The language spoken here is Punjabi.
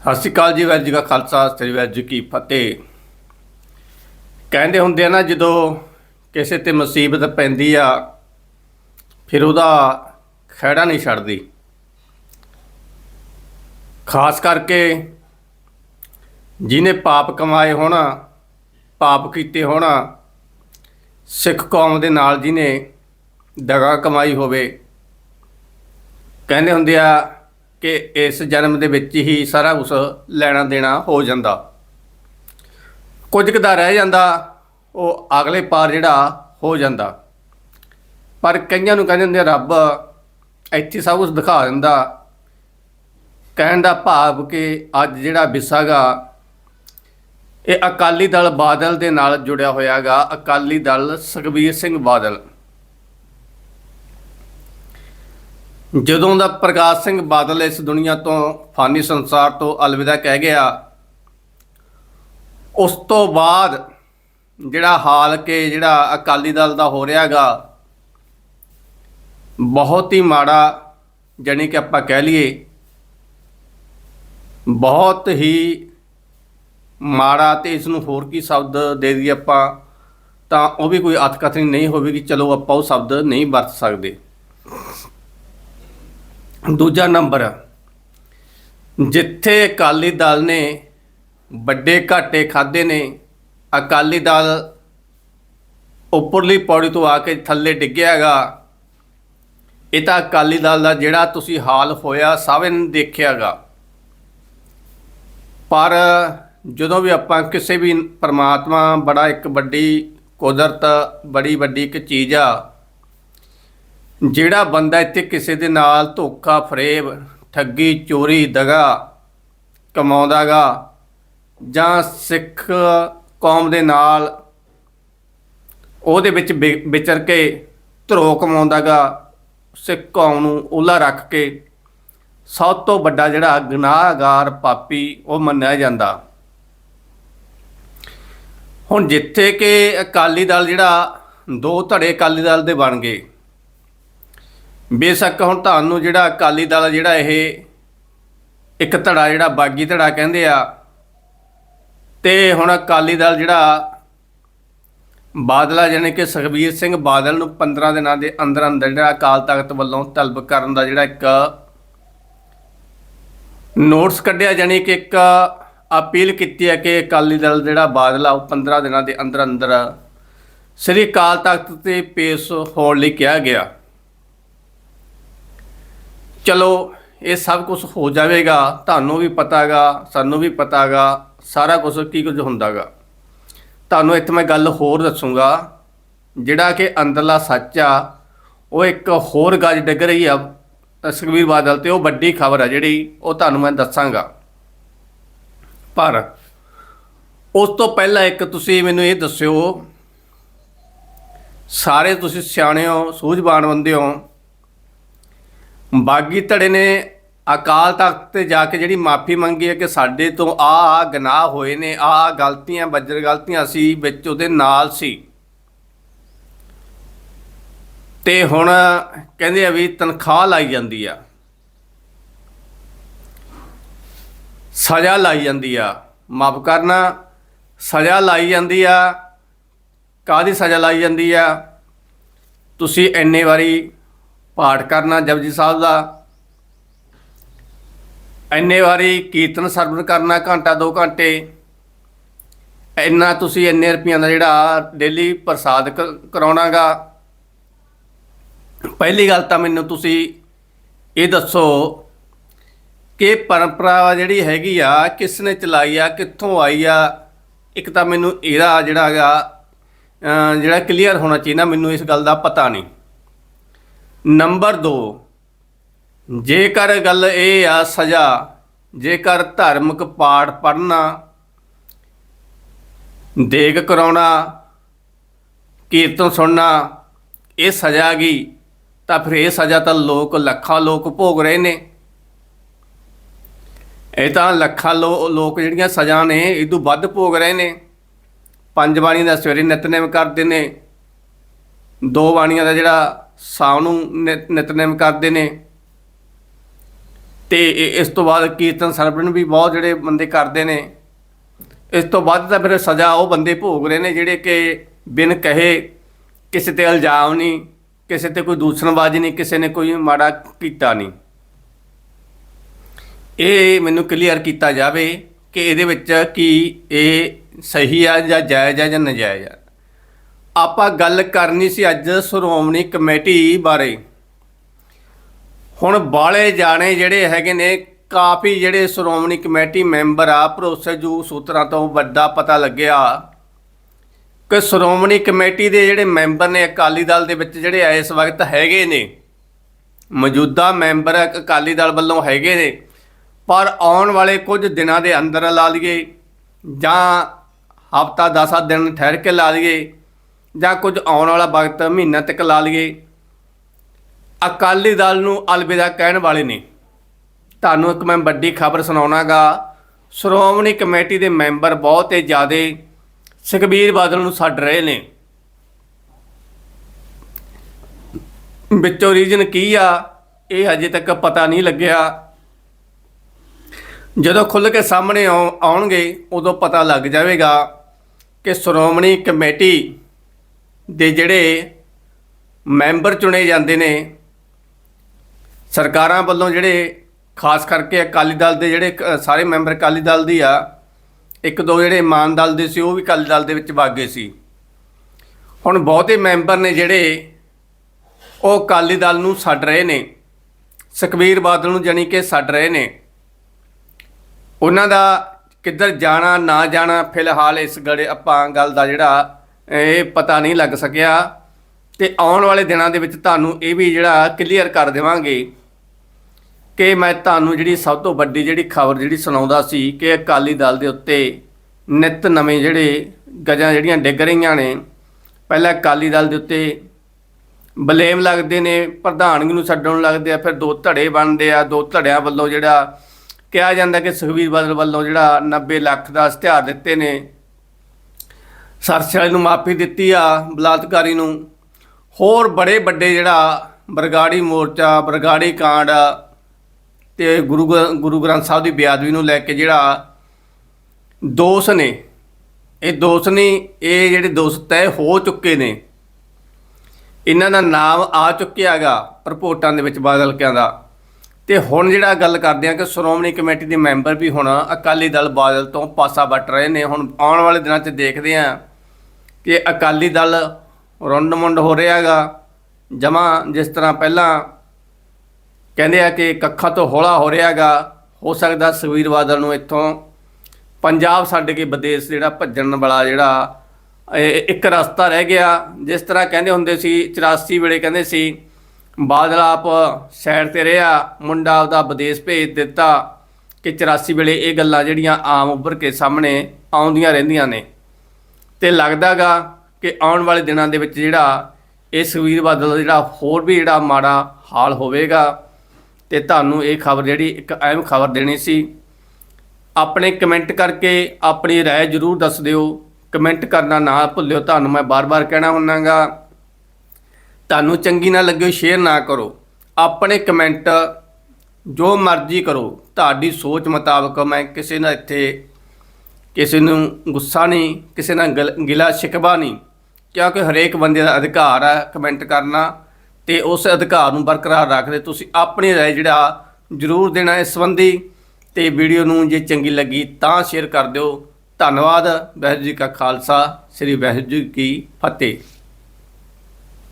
ਸਤਿ ਸ਼੍ਰੀ ਅਕਾਲ ਜੀ ਵੈਜ ਜੀ ਕਾ ਖਾਲਸਾ, ਸ੍ਰੀ ਵੈਜ ਜੀ ਕੀ ਫਤਿਹ। ਕਹਿੰਦੇ ਹੁੰਦੇ ਆ ਨਾ, ਜਦੋਂ ਕਿਸੇ ਤੇ ਮੁਸੀਬਤ ਪੈਂਦੀ ਆ, ਫਿਰ ਉਹਦਾ ਖਹਿੜਾ ਨਹੀਂ ਛੱਡਦੀ। ਖਾਸ ਕਰਕੇ ਜਿਨੇ ਪਾਪ ਕਮਾਏ ਹੋਣਾ, ਪਾਪ ਕੀਤੇ ਹੋਣਾ, ਸਿੱਖ ਕੌਮ ਦੇ ਨਾਲ ਜਿਨੇ ਦਗਾ ਕਮਾਈ ਹੋਵੇ, ਕਹਿੰਦੇ ਹੁੰਦੇ ਆ ਕਿ ਇਸ ਜਨਮ ਦੇ ਵਿੱਚ ਹੀ ਸਾਰਾ ਕੁਝ ਲੈਣਾ ਦੇਣਾ ਹੋ ਜਾਂਦਾ। ਕੁਝ ਕੁ ਰਹਿ ਜਾਂਦਾ, ਉਹ ਅਗਲੇ ਪਾਰ ਜਿਹੜਾ ਹੋ ਜਾਂਦਾ। ਪਰ ਕਈਆਂ ਨੂੰ ਕਹਿੰਦੇ ਹੁੰਦੇ ਰੱਬ ਇੱਥੇ ਸਭ ਕੁਝ ਦਿਖਾ ਦਿੰਦਾ। ਕਹਿਣ ਦਾ ਭਾਵ ਕਿ ਅੱਜ ਜਿਹੜਾ ਵਿਸਾਗਾ, ਇਹ ਅਕਾਲੀ ਦਲ ਬਾਦਲ ਦੇ ਨਾਲ ਜੁੜਿਆ ਹੋਇਆਗਾ। ਅਕਾਲੀ ਦਲ ਸੁਖਬੀਰ ਸਿੰਘ ਬਾਦਲ। ਜਦੋਂ ਦਾ ਪ੍ਰਕਾਸ਼ ਸਿੰਘ ਬਾਦਲ ਇਸ ਦੁਨੀਆ ਤੋਂ ਫਾਨੀ ਸੰਸਾਰ ਤੋਂ ਅਲਵਿਦਾ ਕਹਿ ਗਿਆ, ਉਸ ਤੋਂ ਬਾਅਦ ਜਿਹੜਾ ਹਾਲ ਕੇ ਜਿਹੜਾ ਅਕਾਲੀ ਦਲ ਦਾ ਹੋ ਰਿਹਾਗਾ, ਬਹੁਤ ਹੀ ਮਾੜਾ ਜਾਣੀ ਕਿ ਆਪਾਂ ਕਹਿ ਲਈਏ, ਬਹੁਤ ਹੀ ਮਾੜਾ ਤੇ ਇਸ ਨੂੰ ਹੋਰ ਕੀ ਸ਼ਬਦ ਦੇ ਦਈਏ ਆਪਾਂ, ਤਾਂ ਉਹ ਵੀ ਕੋਈ ਅਤਕਥਨੀ ਨਹੀਂ ਹੋਵੇਗੀ, ਚਲੋ ਆਪਾਂ ਉਹ ਸ਼ਬਦ ਨਹੀਂ ਵਰਤ ਸਕਦੇ। ਦੂਜਾ ਨੰਬਰ, ਜਿੱਥੇ ਅਕਾਲੀ ਦਲ ਨੇ ਵੱਡੇ ਘਾਟੇ ਖਾਦੇ ਨੇ, ਅਕਾਲੀ ਦਲ ਉੱਪਰਲੀ ਪੌੜੀ ਤੋਂ ਆ ਕੇ ਥੱਲੇ ਡਿੱਗਿਆ ਹੈਗਾ। ਇਹ ਤਾਂ ਅਕਾਲੀ ਦਲ ਦਾ ਜਿਹੜਾ ਤੁਸੀਂ ਹਾਲ ਹੋਇਆ ਸਭੇ ਨੇ ਦੇਖਿਆਗਾ ਪਰ ਜਦੋਂ ਵੀ ਆਪਾਂ ਕਿਸੇ ਵੀ ਪਰਮਾਤਮਾ ਬੜਾ ਇੱਕ ਵੱਡੀ ਕੁਦਰਤ, ਬੜੀ ਵੱਡੀ ਇੱਕ ਚੀਜ਼ ਆ ਜਿਹੜਾ ਬੰਦਾ ਇੱਥੇ ਕਿਸੇ ਦੇ ਨਾਲ ਧੋਖਾ, ਫਰੇਬ, ਠੱਗੀ, ਚੋਰੀ, ਦਗਾ ਕਮਾਉਂਦਾਗਾ ਜਾਂ ਸਿੱਖ ਕੌਮ ਦੇ ਨਾਲ ਉਹਦੇ ਵਿੱਚ ਵਿ- ਵਿਚਰ ਕੇ ਧਰੋ ਕਮਾਉਂਦਾਗਾ, ਸਿੱਖ ਕੌਮ ਨੂੰ ਉਹਲਾ ਰੱਖ ਕੇ ਸਭ ਤੋਂ ਵੱਡਾ ਜਿਹੜਾ ਗੁਨਾਹਗਾਰ ਪਾਪੀ ਉਹ ਮੰਨਿਆ ਜਾਂਦਾ। ਹੁਣ ਜਿੱਥੇ ਕਿ ਅਕਾਲੀ ਦਲ ਜਿਹੜਾ ਦੋ ਧੜੇ ਅਕਾਲੀ ਦਲ ਦੇ ਬਣ ਗਏ। ਬੇਸ਼ੱਕ ਹੁਣ ਤੁਹਾਨੂੰ ਜਿਹੜਾ ਅਕਾਲੀ ਦਲ ਜਿਹੜਾ ਇਹ ਇੱਕ ਧੜਾ, ਜਿਹੜਾ ਬਾਗੀ ਧੜਾ ਕਹਿੰਦੇ ਆ, ਤੇ ਹੁਣ ਅਕਾਲੀ ਦਲ ਜਿਹੜਾ ਬਾਦਲਾ, ਜਾਣੀ ਕਿ ਸੁਖਬੀਰ ਸਿੰਘ ਬਾਦਲ ਨੂੰ 15 ਦਿਨਾਂ ਦੇ ਅੰਦਰ ਅੰਦਰ ਜਿਹੜਾ ਅਕਾਲ ਤਖਤ ਵੱਲੋਂ ਤਲਬ ਕਰਨ ਦਾ ਜਿਹੜਾ ਇੱਕ ਨੋਟਸ ਕੱਢਿਆ, ਜਾਣੀ ਕਿ ਇੱਕ ਅਪੀਲ ਕੀਤੀ ਹੈ ਕਿ ਅਕਾਲੀ ਦਲ ਜਿਹੜਾ ਬਾਦਲਾ, ਉਹ 15 ਦਿਨਾਂ ਦੇ ਅੰਦਰ ਅੰਦਰ ਸ੍ਰੀ ਅਕਾਲ ਤਖਤ ਤੇ ਪੇਸ਼ ਹੋਣ ਲਈ ਕਿਹਾ ਗਿਆ। ਚਲੋ, ਇਹ ਸਭ ਕੁਝ ਹੋ ਜਾਵੇਗਾ, ਤੁਹਾਨੂੰ ਵੀ ਪਤਾਗਾ, ਸਾਨੂੰ ਵੀ ਪਤਾਗਾ, ਸਾਰਾ ਕੁਝ ਕੀ ਕੁਝ ਹੁੰਦਾਗਾ। ਤੁਹਾਨੂੰ ਇੱਥੇ ਮੈਂ ਗੱਲ ਹੋਰ ਦੱਸੂਗਾ, ਜਿਹੜਾ ਕਿ ਅੰਦਰਲਾ ਸੱਚ ਆ, ਉਹ ਇੱਕ ਹੋਰ ਗੱਜ ਡਿੱਗ ਰਹੀ ਆ, ਸੁਖਬੀਰ ਬਾਦਲ ਤੇ, ਉਹ ਵੱਡੀ ਖਬਰ ਆ ਜਿਹੜੀ, ਉਹ ਤੁਹਾਨੂੰ ਮੈਂ ਦੱਸਾਂਗਾ। ਪਰ ਉਸ ਤੋਂ ਪਹਿਲਾਂ ਇੱਕ ਤੁਸੀਂ ਮੈਨੂੰ ਇਹ ਦੱਸਿਓ, ਸਾਰੇ ਤੁਸੀਂ ਸਿਆਣੇ ਹੋ, ਸੂਝਵਾਨ ਬੰਦੇ ਹੋ ਬਾਗੀ ਧੜੇ ਨੇ ਅਕਾਲ ਤਖਤ ਤੇ ਜਾ ਕੇ ਜਿਹੜੀ ਮਾਫੀ ਮੰਗੀ ਹੈ ਕਿ ਸਾਡੇ ਤੋਂ ਆ ਆ ਗੁਨਾਹ ਹੋਏ ਨੇ, ਆ ਗਲਤੀਆਂ, ਬੱਜਰ ਗਲਤੀਆਂ ਸੀ, ਵਿੱਚ ਉਹਦੇ ਨਾਲ ਸੀ। ਤੇ ਹੁਣ ਕਹਿੰਦੇ ਆ ਵੀ ਤਨਖਾਹ ਲਾਈ ਜਾਂਦੀ ਆ। ਸਜ਼ਾ ਲਾਈ ਜਾਂਦੀ ਆ। ਮਾਫ ਕਰਨਾ, ਸਜ਼ਾ ਲਾਈ ਜਾਂਦੀ ਆ। ਕਾਦੀ ਸਜ਼ਾ ਲਾਈ ਜਾਂਦੀ ਆ? ਤੁਸੀਂ ਇੰਨੇ ਵਾਰੀ ਪਾਠ ਕਰਨਾ ਜਪਜੀ ਸਾਹਿਬ ਦਾ। ਇੰਨੇ ਵਾਰੀ ਕੀਰਤਨ ਸਰਵਣ ਕਰਨਾ ਘੰਟਾ 2 ਘੰਟੇ। ਇੰਨਾ ਤੁਸੀਂ ਇੰਨੇ ਰੁਪਈਆਂ ਦਾ ਜਿਹੜਾ ਡੇਲੀ ਪ੍ਰਸਾਦ ਕ- ਕਰਾਉਣਾਗਾ। ਪਹਿਲੀ ਗੱਲ ਤਾਂ ਮੈਨੂੰ ਤੁਸੀਂ ਇਹ ਦੱਸੋ ਕਿ ਪਰੰਪਰਾ ਜਿਹੜੀ ਹੈਗੀ ਆ ਕਿਸ ਨੇ ਚਲਾਈ ਆ, ਕਿੱਥੋਂ ਆਈ ਆ, ਇੱਕ ਤਾਂ ਮੈਨੂੰ ਇਹਦਾ ਜਿਹੜਾ ਹੈਗਾ ਜਿਹੜਾ ਕਲੀਅਰ ਹੋਣਾ ਚਾਹੀਦਾ, ਮੈਨੂੰ ਇਸ ਗੱਲ ਦਾ ਪਤਾ ਨਹੀਂ। ਨੰਬਰ 2 ਜੇਕਰ ਗੱਲ ਇਹ ਆ ਸਜ਼ਾ, ਜੇਕਰ ਧਾਰਮਿਕ ਪਾਠ ਪੜ੍ਹਨਾ, ਦੇਗ ਕਰਾਉਣਾ, ਕੀਰਤਨ ਸੁਣਨਾ, ਇਹ ਸਜ਼ਾ ਗਈ ਤਾਂ ਫਿਰ ਇਹ ਸਜ਼ਾ ਤਾਂ ਲੋਕ ਲੱਖਾਂ ਲੋਕ ਭੋਗ ਰਹੇ ਨੇ। ਇਹ ਤਾਂ ਲੱਖਾਂ ਲੋ- ਲੋਕ ਜਿਹੜੀਆਂ ਸਜ਼ਾ ਨੇ, ਇਹ ਤੋਂ ਵੱਧ ਭੋਗ ਰਹੇ ਨੇ। ਪੰਜ ਬਾਣੀਆਂ ਦਾ ਸਵੇਰੇ ਨਿਤਨੇਮ ਕਰਦੇ ਨੇ। ਦੋ ਬਾਣੀਆਂ ਦਾ ਜਿਹੜਾ ਸ਼ਾਮ ਨੂੰ ਨਿ- ਨਿਤਨੇਮ ਕਰਦੇ ਨੇ। ਤੇ ਇਸ ਤੋਂ ਬਾਅਦ ਕੀਰਤਨ ਸਰਵਣ ਵੀ ਬਹੁਤ ਜਿਹੜੇ ਬੰਦੇ ਕਰਦੇ ਨੇ। ਇਸ ਤੋਂ ਬਾਅਦ ਤਾਂ ਫਿਰ ਸਜ਼ਾ ਉਹ ਬੰਦੇ ਭੋਗ ਰਹੇ ਨੇ ਜਿਹੜੇ ਕਿ ਬਿਨ ਕਹੇ ਕਿਸੇ ਤੇ ਇਲਜ਼ਾਮ ਨਹੀਂ, ਕਿਸੇ ਤੇ ਕੋਈ ਦੂਸ਼ਣਬਾਜ਼ੀ ਨਹੀਂ, ਕਿਸੇ ਨੇ ਕੋਈ ਮਾੜਾ ਕੀਤਾ ਨਹੀਂ। ਇਹ ਮੈਨੂੰ ਕਲੀਅਰ ਕੀਤਾ ਜਾਵੇ ਕਿ ਇਹਦੇ ਵਿੱਚ ਕੀ ਇਹ ਸਹੀ ਆ ਜਾਂ ਜਾਇਜ਼ ਆ ਜਾਂ ਨਜਾਇਜ਼ ਆ। ਆਪਾਂ ਗੱਲ ਕਰਨੀ ਸੀ ਅੱਜ ਸ਼੍ਰੋਮਣੀ ਕਮੇਟੀ ਬਾਰੇ। ਹੁਣ ਬਾਲੇ ਜਾਣੇ ਜਿਹੜੇ ਹੈਗੇ ਨੇ, ਕਾਫੀ ਜਿਹੜੇ ਸ਼੍ਰੋਮਣੀ ਕਮੇਟੀ ਮੈਂਬਰ ਆ ਭਰੋਸੇਯੋਗ ਸੂਤਰਾਂ ਤੋਂ ਵੱਡਾ ਪਤਾ ਲੱਗਿਆ ਕਿ ਸ਼੍ਰੋਮਣੀ ਕਮੇਟੀ ਦੇ ਜਿਹੜੇ ਮੈਂਬਰ ਨੇ, ਅਕਾਲੀ ਦਲ ਦੇ ਵਿੱਚ ਜਿਹੜੇ ਇਸ ਵਕਤ ਹੈਗੇ ਨੇ, ਮੌਜੂਦਾ ਮੈਂਬਰ ਅਕਾਲੀ ਦਲ ਵੱਲੋਂ ਹੈਗੇ ਨੇ, ਪਰ ਆਉਣ ਵਾਲੇ ਕੁਝ ਦਿਨਾਂ ਦੇ ਅੰਦਰ ਲਾ ਲਈਏ ਜਾਂ ਹਫਤਾ 10 ਦਿਨ ਠਹਿਰ ਕੇ ਲਾ ਲਈਏ ਜਾਂ ਕੁਝ ਆਉਣ ਵਾਲਾ ਵਕਤ, ਮਹੀਨਾ ਤੱਕ ਲਾ ਲਈਏ। ਅਕਾਲੀ ਦਲ ਨੂੰ ਅਲਵਿਦਾ ਕਹਿਣ ਵਾਲੇ ਨੇ। ਤੁਹਾਨੂੰ ਇੱਕ ਮੈਂ ਵੱਡੀ ਖਬਰ ਸੁਣਾਉਣਾਗਾ। ਸ਼੍ਰੋਮਣੀ ਕਮੇਟੀ ਦੇ ਮੈਂਬਰ ਬਹੁਤ ਹੀ ਜ਼ਿਆਦਾ ਸੁਖਬੀਰ ਬਾਦਲ ਨੂੰ ਛੱਡ ਰਹੇ ਨੇ। ਵਿੱਚੋਂ ਰੀਜਨ ਕੀ ਆ, ਇਹ ਹਜੇ ਤੱਕ ਪਤਾ ਨਹੀਂ ਲੱਗਿਆ। ਜਦੋਂ ਖੁੱਲ ਕੇ ਸਾਹਮਣੇ ਆਉ- ਆਉਣਗੇ, ਉਦੋਂ ਪਤਾ ਲੱਗ ਜਾਵੇਗਾ ਕਿ ਸ਼੍ਰੋਮਣੀ ਕਮੇਟੀ ਦੇ ਜਿਹੜੇ ਮੈਂਬਰ ਚੁਣੇ ਜਾਂਦੇ ਨੇ, ਸਰਕਾਰਾਂ ਵੱਲੋਂ ਜਿਹੜੇ, ਖਾਸ ਕਰਕੇ ਅਕਾਲੀ ਦਲ ਦੇ ਜਿਹੜੇ ਕ- ਸਾਰੇ ਮੈਂਬਰ ਅਕਾਲੀ ਦਲ ਦੀ ਆ, ਇੱਕ ਦੋ ਜਿਹੜੇ ਮਾਨ ਦਲ ਦੇ ਸੀ, ਉਹ ਵੀ ਅਕਾਲੀ ਦਲ ਦੇ ਵਿੱਚ ਵਗ ਗਏ ਸੀ। ਹੁਣ ਬਹੁਤੇ ਮੈਂਬਰ ਨੇ ਜਿਹੜੇ, ਉਹ ਅਕਾਲੀ ਦਲ ਨੂੰ ਛੱਡ ਰਹੇ ਨੇ, ਸੁਖਬੀਰ ਬਾਦਲ ਨੂੰ ਜਾਣੀ ਕਿ ਛੱਡ ਰਹੇ ਨੇ। ਉਹਨਾਂ ਦਾ ਕਿੱਧਰ ਜਾਣਾ, ਨਾ ਜਾਣਾ, ਫਿਲਹਾਲ ਇਸ ਗੜੇ, ਆਪਾਂ ਗੱਲ ਦਾ ਜਿਹੜਾ ਇਹ ਪਤਾ ਨਹੀਂ ਲੱਗ ਸਕਿਆ। ਤੇ ਆਉਣ ਵਾਲੇ ਦਿਨਾਂ ਦੇ ਵਿੱਚ ਤੁਹਾਨੂੰ ਇਹ ਵੀ ਜਿਹੜਾ ਕਲੀਅਰ ਕਰ ਦੇਵਾਂਗੇ ਕਿ ਮੈਂ ਤੁਹਾਨੂੰ ਜਿਹੜੀ ਸਭ ਤੋਂ ਵੱਡੀ ਜਿਹੜੀ ਖਬਰ ਜਿਹੜੀ ਸੁਣਾਉਂਦਾ ਸੀ ਕਿ ਅਕਾਲੀ ਦਲ ਦੇ ਉੱਤੇ ਨਿਤ ਨਵੇਂ ਜਿਹੜੇ ਗਜਾਂ ਜਿਹੜੀਆਂ ਡਿੱਗ ਰਹੀਆਂ ਨੇ, ਪਹਿਲਾਂ ਅਕਾਲੀ ਦਲ ਦੇ ਉੱਤੇ ਬਲੇਮ ਲੱਗਦੇ ਨੇ, ਪ੍ਰਧਾਨਗੀ ਨੂੰ ਛੱਡਣ ਲੱਗਦੇ ਆ, ਫਿਰ ਦੋ ਧੜੇ ਬਣਦੇ ਆ, ਦੋ ਧੜਿਆਂ ਵੱਲੋਂ ਜਿਹੜਾ ਕਿਹਾ ਜਾਂਦਾ ਕਿ ਸੁਖਬੀਰ ਬਾਦਲ ਵੱਲੋਂ ਜਿਹੜਾ 90 ਲੱਖ ਦਾ ਇਸ਼ਤਿਹਾਰ ਦਿੱਤੇ ਨੇ। ਸਰਸ ਵਾਲੇ ਨੂੰ ਮਾਫੀ ਦਿੱਤੀ ਆ, ਬਲਾਤਕਾਰੀ ਨੂੰ। ਹੋਰ ਬੜੇ ਵੱਡੇ ਜਿਹੜਾ ਬਰਗਾੜੀ ਮੋਰਚਾ, ਬਰਗਾੜੀ ਕਾਂਡ ਤੇ ਗੁਰੂ ਗ੍ਰ- ਗੁਰੂ ਗ੍ਰੰਥ ਸਾਹਿਬ ਦੀ ਬੇਅਦਬੀ ਨੂੰ ਲੈ ਕੇ ਜਿਹੜਾ ਦੋਸ਼ ਨੇ। ਇਹ ਦੋਸ਼ ਨਹੀਂ ਇਹ ਜਿਹੜੇ ਦੋਸ਼ ਤੈਅ ਹੋ ਚੁੱਕੇ ਨੇ। ਇਹਨਾਂ ਦਾ ਨਾਮ ਆ ਚੁੱਕਿਆ ਹੈਗਾ ਰਿਪੋਰਟਾਂ ਦੇ ਵਿੱਚ ਬਾਦਲ ਕਿਆਂ ਦਾ। ਤੇ ਹੁਣ ਜਿਹੜਾ ਗੱਲ ਕਰਦੇ ਆ ਕਿ ਸ਼੍ਰੋਮਣੀ ਕਮੇਟੀ ਦੇ ਮੈਂਬਰ ਵੀ ਹੁਣ ਅਕਾਲੀ ਦਲ ਬਾਦਲ ਤੋਂ ਪਾਸਾ ਵੱਟ ਰਹੇ ਨੇ। ਹੁਣ ਆਉਣ ਵਾਲੇ ਦਿਨਾਂ 'ਚ ਦੇਖਦੇ ਆ ਕਿ ਅਕਾਲੀ ਦਲ ਰੁੰਡ ਮੁੰਡ ਹੋ ਰਿਹਾ ਹੈਗਾ। ਜਮਾ ਜਿਸ ਤਰ੍ਹਾਂ ਪਹਿਲਾਂ ਕਹਿੰਦੇ ਆ ਕਿ ਕੱਖਾਂ ਤੋਂ ਹੌਲਾ ਹੋ ਰਿਹਾ ਹੈਗਾ, ਹੋ ਸਕਦਾ ਸੁਖਬੀਰ ਬਾਦਲ ਨੂੰ ਇੱਥੋਂ ਪੰਜਾਬ ਛੱਡ ਕੇ ਵਿਦੇਸ਼ ਜਿਹੜਾ ਭੱਜਣ ਵਾਲਾ ਜਿਹੜਾ ਇੱਕ ਰਸਤਾ ਰਹਿ ਗਿਆ। ਜਿਸ ਤਰ੍ਹਾਂ ਕਹਿੰਦੇ ਹੁੰਦੇ ਸੀ 84 ਵੇਲੇ ਕਹਿੰਦੇ ਸੀ, ਬਾਦਲ ਆਪ ਸਾਈਡ ਤੇ ਰਿਹਾ, ਮੁੰਡਾ ਆਪਦਾ ਵਿਦੇਸ਼ ਭੇਜ ਦਿੱਤਾ ਕਿ 84 ਵੇਲੇ ਇਹ ਗੱਲਾਂ ਜਿਹੜੀਆਂ ਆਮ ਉੱਭਰ ਕੇ ਸਾਹਮਣੇ ਆਉਂਦੀਆਂ ਰਹਿੰਦੀਆਂ ਨੇ। ਤੇ ਲੱਗਦਾਗਾ ਕਿ ਆਉਣ ਵਾਲੇ ਦਿਨਾਂ ਦੇ ਵਿੱਚ ਜਿਹੜਾ ਇਹ ਸੁਖਬੀਰ ਬਾਦਲ ਦਾ ਜਿਹੜਾ ਹੋਰ ਵੀ ਜਿਹੜਾ ਮਾੜਾ ਹਾਲ ਹੋਵੇਗਾ ਤੇ ਤੁਹਾਨੂੰ ਇਹ ਖਬਰ ਜਿਹੜੀ ਇੱਕ ਅਹਿਮ ਖਬਰ ਦੇਣੀ ਸੀ ਆਪਣੇ ਕਮੈਂਟ ਕਰਕੇ ਆਪਣੀ رائے ਜਰੂਰ ਦੱਸ ਦਿਓ ਕਮੈਂਟ ਕਰਨਾ ਨਾ ਭੁੱਲਿਓ ਤੁਹਾਨੂੰ ਮੈਂ ਬਾਰ-ਬਾਰ ਕਹਿਣਾ ਹੁੰਨਾਗਾ ਤੁਹਾਨੂੰ ਚੰਗੀ ਨਾ ਲੱਗਿਓ ਸ਼ੇਅਰ ਨਾ ਕਰੋ ਆਪਣੇ ਕਮੈਂਟ ਜੋ ਮਰਜ਼ੀ ਕਰੋ ਤੁਹਾਡੀ ਸੋਚ ਮੁਤਾਬਕ ਮੈਂ ਕਿਸੇ ਨਾਲ ਇੱਥੇ ਕਿਸੇ ਨੂੰ ਗੁੱਸਾ ਨਹੀਂ, ਕਿਸੇ ਨਾਲ ਗਿਲ- ਗਿਲਾ ਸ਼ਿਕਵਾ ਨਹੀਂ। ਕਿਉਂਕਿ ਹਰੇਕ ਬੰਦੇ ਦਾ ਅਧਿਕਾਰ ਹੈ ਕਮੈਂਟ ਕਰਨਾ ਤੇ ਉਸ ਅਧਿਕਾਰ ਨੂੰ ਬਰਕਰਾਰ ਰੱਖਦੇ। ਤੁਸੀਂ ਆਪਣੀ ਰਾਏ ਜਿਹੜਾ ਜ਼ਰੂਰ ਦੇਣਾ ਇਸ ਸੰਬੰਧੀ ਤੇ ਵੀਡੀਓ ਨੂੰ ਜੇ ਚੰਗੀ ਲੱਗੀ ਤਾਂ ਸ਼ੇਅਰ ਕਰ ਦਿਓ। ਧੰਨਵਾਦ, ਵਾਹਿਗੁਰੂ ਜੀ ਕਾ ਖਾਲਸਾ, ਸ੍ਰੀ ਵਾਹਿਗੁਰੂ ਜੀ ਕੀ ਫਤਿਹ।